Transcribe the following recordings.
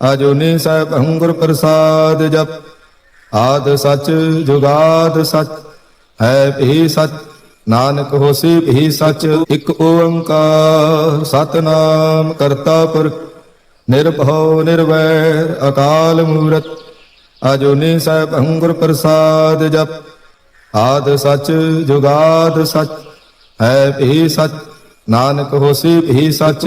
ਅਜੂਨੀ ਸੈਭੰ ਗੁਰ ਪ੍ਰਸਾਦ ਜਪ। ਆਦ ਸਚ ਜੁਗਾਦ ਸਚ, ਹੈ ਭੀ ਸਚ, ਨਾਨਕ ਹੋਸੀ ਭੀ ਸਚ, ਇਕ ਓੰਕਾਰ ਸਤਨਾਮ ਕਰਤਾ ਪੁਰਖ, ਨਿਰਭਉ ਨਿਰਵੈਰ ਅਕਾਲ ਮੂਰਤ। ਅਜੂਨੀ ਸੈਭੰ ਗੁਰ ਪ੍ਰਸਾਦ ਜਪ। ਆਦ ਸਚ ਜੁਗਾਦ ਸਚ, ਹੈ ਭੀ ਸਚ, ਨਾਨਕ ਹੋਸੀ ਭੀ ਸਚ।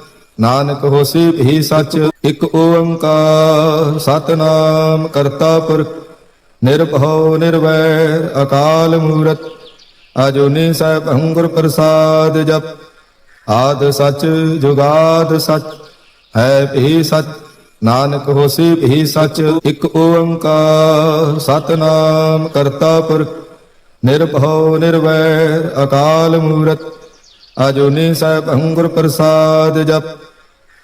ਨਾਨਕ ਹੋਸੀ ਭੀ ਸਚ, ਇਕ ਓੰਕਾਰ। ਸਤਨਾਮ ਕਰਤਾ ਪੁਰਖ ਨਿਰਭਉ ਨਿਰਵੈਰ, ਅਕਾਲ ਮੂਰਤ। ਅਜੂਨੀ ਸੈਭੰ ਗੁਰ ਪ੍ਰਸਾਦ ਜਪ, ਆਦ ਸਚ, ਜੁਗਾਦ ਸਚ, ਹੈ ਭੀ ਸਚ। ਨਾਨਕ ਹੋਸੀ ਭੀ ਸਚ, ਇੱਕ ਓੰਕਾਰ। ਸਤਨਾਮ ਕਰਤਾ ਪੁਰਖ ਨਿਰਭਉ ਨਿਰਵੈਰ, ਅਕਾਲ ਮੂਰਤ। ਅਜੂਨੀ ਸਹਿਬ ਗੁਰ ਪ੍ਰਸਾਦ ਜਪ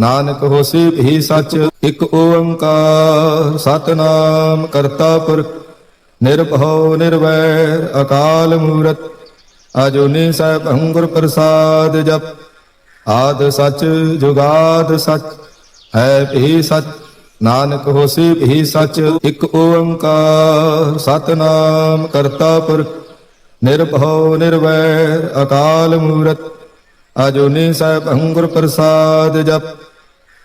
ਨਾਨਕ ਹੋਸੀ ਭੀ ਸਚ, ਇਕ ਓੰਕਾਰ। ਸਤਨਾਮ ਕਰਤਾ ਪੁਰਖ ਨਿਰਭਉ ਨਿਰਵੈਰ, ਅਕਾਲ ਮੂਰਤ। ਅਜੂਨੀ ਸੈਭੰ ਗੁਰ ਪ੍ਰਸਾਦ ਜਪ, ਆਦ ਸਚ, ਜੁਗਾਦ ਸਚ, ਹੈ ਭੀ ਸਚ। ਨਾਨਕ ਹੋਸੀ ਭੀ ਸਚ, ਇੱਕ ਓੰਕਾਰ। ਸਤਨਾਮ ਕਰਤਾ ਪੁਰਖ ਨਿਰਭਉ ਨਿਰਵੈਰ, ਅਕਾਲ ਮੂਰਤ। ਅਜੂਨੀ ਸੈਭੰ ਗੁਰ ਪ੍ਰਸਾਦ ਜਪ